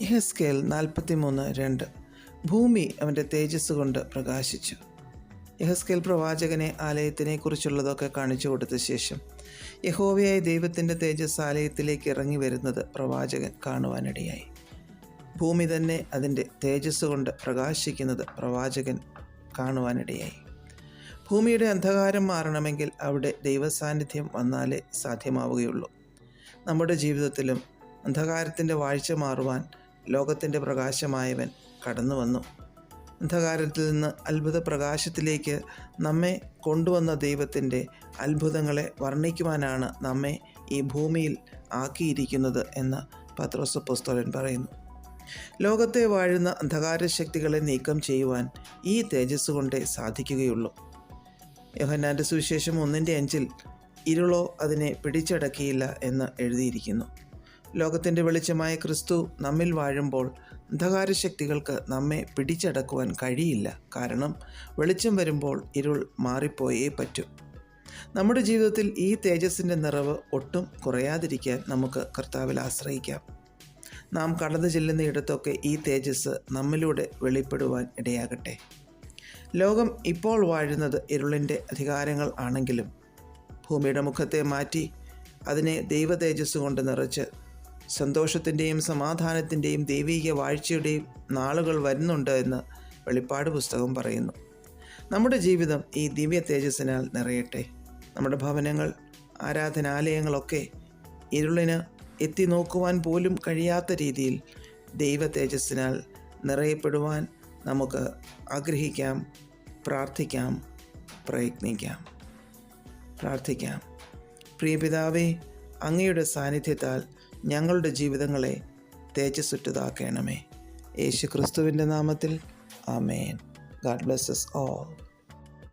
ഇഹസ്കേൽ നാൽപ്പത്തി മൂന്ന് രണ്ട്. ഭൂമി അവന്റെ തേജസ് കൊണ്ട് പ്രകാശിച്ചു. യഹസ്കേൽ പ്രവാചകനെ ആലയത്തിനെ കുറിച്ചുള്ളതൊക്കെ കാണിച്ചു കൊടുത്ത ശേഷം യഹോവയായ ദൈവത്തിന്റെ തേജസ് ആലയത്തിലേക്ക് ഇറങ്ങി വരുന്നത് പ്രവാചകൻ കാണുവാനിടയായി. ഭൂമി തന്നെ അതിന്റെ തേജസ് കൊണ്ട് പ്രകാശിക്കുന്നത് പ്രവാചകൻ കാണുവാനിടയായി. ഭൂമിയുടെ അന്ധകാരം മാറണമെങ്കിൽ അവിടെ ദൈവസാന്നിധ്യം വന്നാലേ സാധ്യമാവുകയുള്ളൂ. നമ്മുടെ ജീവിതത്തിലും അന്ധകാരത്തിന്റെ വാഴ്ച മാറുവാൻ ലോകത്തിന്റെ പ്രകാശമായവൻ കടന്നു വന്നു. അന്ധകാരത്തിൽ നിന്ന് അത്ഭുത പ്രകാശത്തിലേക്ക് നമ്മെ കൊണ്ടുവന്ന ദൈവത്തിന്റെ അത്ഭുതങ്ങളെ വർണിക്കുവാനാണ് നമ്മെ ഈ ഭൂമിയിൽ ആക്കിയിരിക്കുന്നത് എന്ന് പത്രോസ് പുസ്തകൻ പറയുന്നു. ലോകത്തെ വാഴുന്ന അന്ധകാര ശക്തികളെ നീക്കം ചെയ്യുവാൻ ഈ തേജസ് കൊണ്ടേ സാധിക്കുകയുള്ളൂ. യോഹന്നാന്റെ സുവിശേഷം ഒന്നിന്റെ അഞ്ചിൽ ഇരുളോ അതിനെ പിടിച്ചടക്കിയില്ല എന്ന് എഴുതിയിരിക്കുന്നു. ലോകത്തിന്റെ വെളിച്ചമായ ക്രിസ്തു നമ്മിൽ വാഴുമ്പോൾ അന്ധകാര ശക്തികൾക്ക് നമ്മെ പിടിച്ചടക്കുവാൻ കഴിയില്ല. കാരണം വെളിച്ചം വരുമ്പോൾ ഇരുൾ മാറിപ്പോയേ പറ്റൂ. നമ്മുടെ ജീവിതത്തിൽ ഈ തേജസ്സിന്റെ നിറവ് ഒട്ടും കുറയാതിരിക്കാൻ നമുക്ക് കർത്താവിൽ ആശ്രയിക്കാം. നാം കടന്നു ചെല്ലുന്ന ഇടത്തൊക്കെ ഈ തേജസ് നമ്മിലൂടെ വെളിപ്പെടുവാൻ ഇടയാകട്ടെ. ലോകം ഇപ്പോൾ വാഴുന്നത് ഇരുളിന്റെ അധികാരങ്ങൾ ആണെങ്കിലും ഭൂമിയുടെ മുഖത്തെ മാറ്റി അതിനെ ദൈവ തേജസ് കൊണ്ട് നിറച്ച് സന്തോഷത്തിന്റെയും സമാധാനത്തിന്റെയും ദൈവീക വാഴ്ചയുടെയും നാളുകൾ വരുന്നുണ്ട് എന്ന് വെളിപ്പാട് പുസ്തകം പറയുന്നു. നമ്മുടെ ജീവിതം ഈ ദിവ്യ തേജസ്സിനാൽ നിറയട്ടെ. നമ്മുടെ ഭവനങ്ങൾ ആരാധനാലയങ്ങളൊക്കെ ഇരുളിന് എത്തി നോക്കുവാൻ പോലും കഴിയാത്ത രീതിയിൽ ദൈവ തേജസ്സിനാൽ നിറയപ്പെടുവാൻ നമുക്ക് ആഗ്രഹിക്കാം പ്രാർത്ഥിക്കാം പ്രയത്നിക്കാം പ്രാർത്ഥിക്കാം. പ്രിയപിതാവേ അങ്ങയുടെ സാന്നിധ്യത്താൽ ഞങ്ങളുടെ ജീവിതങ്ങളെ തേജസ്സുറ്റതാക്കണമേ. യേശു ക്രിസ്തുവിന്റെ നാമത്തിൽ. ആമേൻ. God blesses all.